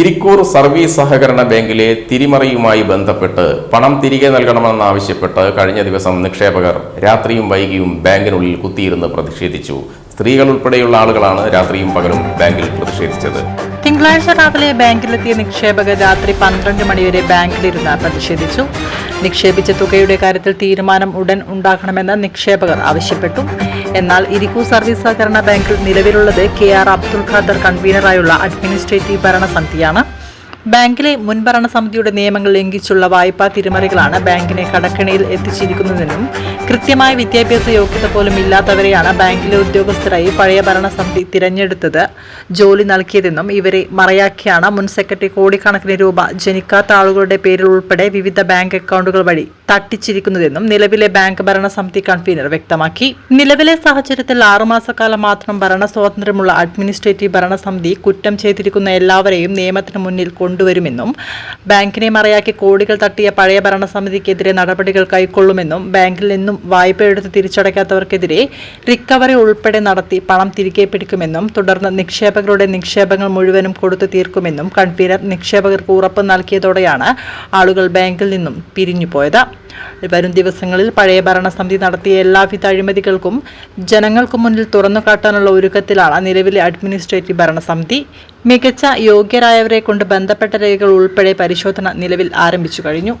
Irikkur service സഹകരണ ബാങ്കിലെ തിരിമറിയുമായി ബന്ധപ്പെട്ട് പണം തിരികെ നൽകണമെന്നാവശ്യപ്പെട്ട് കഴിഞ്ഞ ദിവസം നിക്ഷേപകർ രാത്രിയും വൈകിയും ബാങ്കിനുള്ളിൽ കുത്തിയിരുന്ന് പ്രതിഷേധിച്ചു. സ്ത്രീകൾ ഉൾപ്പെടെയുള്ള ആളുകളാണ് രാത്രിയും പകലും ബാങ്കിൽ പ്രതിഷേധിച്ചത്. തിങ്കളാഴ്ച രാവിലെ ബാങ്കിലെത്തിയ നിക്ഷേപകർ രാത്രി പന്ത്രണ്ട് മണിവരെ ബാങ്കിലിരുന്ന് പ്രതിഷേധിച്ചു. നിക്ഷേപിച്ച തുകയുടെ കാര്യത്തിൽ തീരുമാനം ഉടൻ ഉണ്ടാക്കണമെന്ന് നിക്ഷേപകർ ആവശ്യപ്പെട്ടു. എന്നാൽ ഇരിക്കൂ സർവീസ് സഹകരണ ബാങ്കിൽ നിലവിലുള്ളത് കെ ആർ അബ്ദുൽ ഖാദർ കൺവീനറായുള്ള അഡ്മിനിസ്ട്രേറ്റീവ് ഭരണസമിതിയാണ്. ബാങ്കിലെ മുൻ ഭരണസമിതിയുടെ നിയമങ്ങൾ ലംഘിച്ചുള്ള വായ്പാ തിരിമറികളാണ് ബാങ്കിനെ കടക്കണിയിൽ എത്തിച്ചിരിക്കുന്നതെന്നും കൃത്യമായ വിദ്യാഭ്യാസ യോഗ്യത പോലും ഇല്ലാത്തവരെയാണ് ബാങ്കിലെ ഉദ്യോഗസ്ഥരായി പഴയ ഭരണസമിതി തിരഞ്ഞെടുത്തത്. ജോലി നൽകിയതെന്നും ഇവരെ മറയാക്കിയാണ് മുൻ സെക്രട്ടറി കോടിക്കണക്കിന് രൂപ ജനിക്കാത്ത ആളുകളുടെ പേരിൽ ഉൾപ്പെടെ വിവിധ ബാങ്ക് അക്കൗണ്ടുകൾ വഴി തട്ടിച്ചിരിക്കുന്നതെന്നും നിലവിലെ ബാങ്ക് ഭരണ സമിതി കൺവീനർ വ്യക്തമാക്കി. നിലവിലെ സാഹചര്യത്തിൽ ആറുമാസക്കാലം മാത്രം ഭരണ സ്വാതന്ത്ര്യമുള്ള അഡ്മിനിസ്ട്രേറ്റീവ് ഭരണസമിതി കുറ്റം ചെയ്തിരിക്കുന്ന എല്ലാവരെയും നിയമത്തിന് മുന്നിൽ കൊണ്ടുവരുമെന്നും ബാങ്കിനെ മറയാക്കി കോടികൾ തട്ടിയ പഴയ ഭരണസമിതിക്കെതിരെ നടപടികൾ കൈക്കൊള്ളുമെന്നും ബാങ്കിൽ നിന്നും വായ്പ എടുത്ത് തിരിച്ചടയ്ക്കാത്തവർക്കെതിരെ റിക്കവറി ഉൾപ്പെടെ നടത്തി പണം തിരികെ പിടിക്കുമെന്നും തുടർന്ന് നിക്ഷേപകരുടെ നിക്ഷേപങ്ങൾ മുഴുവനും കൊടുത്തു തീർക്കുമെന്നും കൺവീനർ നിക്ഷേപകർക്ക് ഉറപ്പ് നൽകിയതോടെയാണ് ആളുകൾ ബാങ്കിൽ നിന്നും പിരിഞ്ഞുപോയത്. വരും ദിവസങ്ങളിൽ പഴയ ഭരണസമിതി നടത്തിയ എല്ലാവിധ അഴിമതികൾക്കും ജനങ്ങൾക്ക് മുന്നിൽ തുറന്നു കാട്ടാനുള്ള ഒരുക്കത്തിലാണ് നിലവിലെ അഡ്മിനിസ്ട്രേറ്റീവ് ഭരണസമിതി. മികച്ച യോഗ്യരായവരെ കൊണ്ട് ബന്ധപ്പെട്ട രേഖകൾ ഉൾപ്പെടെ പരിശോധന നിലവിൽ ആരംഭിച്ചു കഴിഞ്ഞു.